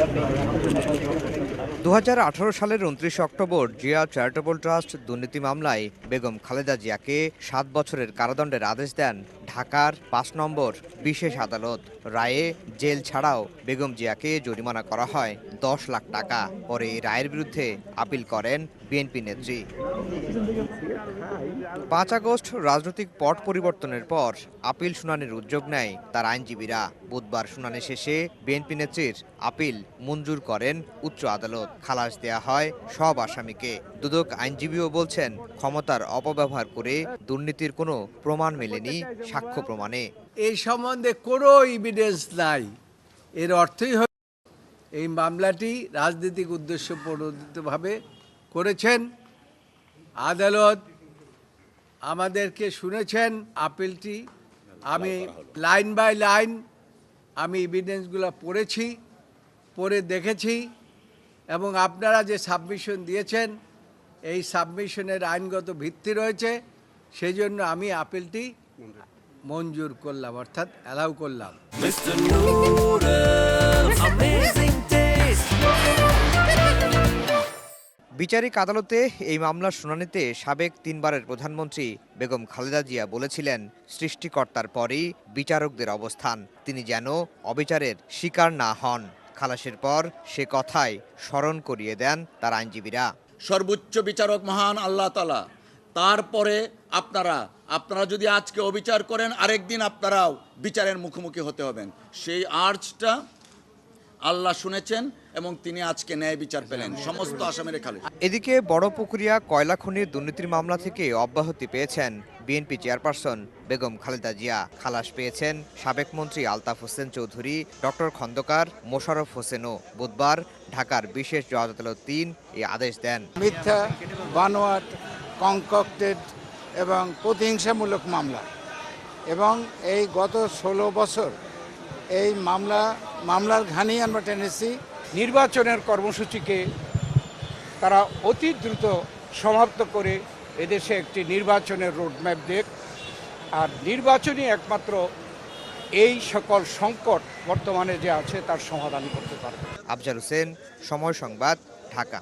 अपने দু হাজার আঠারো সালের উনত্রিশে অক্টোবর জিয়া চ্যারিটেবল ট্রাস্ট দুর্নীতি মামলায় বেগম খালেদা জিয়াকে সাত বছরের কারাদণ্ডের আদেশ দেন ঢাকার পাঁচ নম্বর বিশেষ আদালত। রায়ে জেল ছাড়াও বেগম জিয়াকে জরিমানা করা হয় দশ লাখ টাকা। পরে রায়ের বিরুদ্ধে আপিল করেন বিএনপি নেত্রী। পাঁচ আগস্ট রাজনৈতিক পট পরিবর্তনের পর আপিল শুনানির উদ্যোগ নেয় তার আইনজীবীরা। বুধবার শুনানি শেষে বিএনপি নেত্রীর আপিল মঞ্জুর করেন উচ্চ আদালত। খালাস দেয়া হয় সব আসামিকে। দুদক আইনজীবীও বলছেন ক্ষমতার অপব্যবহার করে দুর্নীতির কোনো প্রমাণ মেলেনি সাক্ষ্য প্রমাণে। এই সম্বন্ধে কোনো এভিডেন্স নাই। এর অর্থই হল এই মামলাটি রাজনৈতিক উদ্দেশ্য প্রণোদিতভাবে করেছেন। আদালত আমাদেরকে শুনেছেন আপিলটি আমি লাইন বাই লাইন আমি এভিডেন্সগুলো পড়েছি পড়ে দেখেছি। এবং আপনারা যে সাবমিশন দিয়েছেন এই সাবমিশনের আইনগত ভিত্তি রয়েছে। সেই জন্য আমি আপিলটি মঞ্জুর করলাম অর্থাৎ অ্যালাউ করলাম. বিচারিক আদালতে এই মামলার শুনানিতে সাবেক তিনবারের প্রধানমন্ত্রী বেগম খালেদা জিয়া বলেছিলেন সৃষ্টিকর্তার পরই বিচারকদের অবস্থান। তিনি যেন অবিচারের শিকার না হন। খালাসের পর সে কথাই স্মরণ করিয়ে দেন তার আইনজীবীরা। সর্বোচ্চ বিচারক মহান আল্লাহ তালা তারপরে আপনারা আপনারা যদি আজকে অবিচার করেন আরেকদিন আপনারাও বিচারের মুখোমুখি হতে হবেন। সেই আর্জটা আল্লাহ শুনেছেন এবং তিনি আজকে ন্যায় বিচার পেলেন। সমস্ত আসামের খালে এদিকে বড় পুকুরিয়া কয়লা খনির দুর্নীতির মামলা থেকে অব্যাহতি পেয়েছেন। BNP chairperson Begum Khaleda Zia. খালাস পেয়েছেন সাবেক মন্ত্রী আলতাফ হোসেন চৌধুরী, ডক্টর খন্দকার মোশাররফ হোসেনও। বুধবার ঢাকার বিশেষ জজ আদালত তিন এই আদেশ দেন। মিথ্যা, বানোয়াট কনকক্টেড এবং প্রতিহিংসামূলক মামলা। এবং এই গত ষোলো বছর এই মামলা, মামলার ঘানি আমরা টেনেছি। নির্বাচনের কর্মসূচিকে তারা অতি দ্রুত সমাপ্ত করে এদেশে একটি নির্বাচনের রোডম্যাপ দেখ। আর নির্বাচনই একমাত্র এই সকল সংকট বর্তমানে যে আছে, তার সমাধান করতে পারবে। আফজাল হোসেন, সময় সংবাদ, ঢাকা।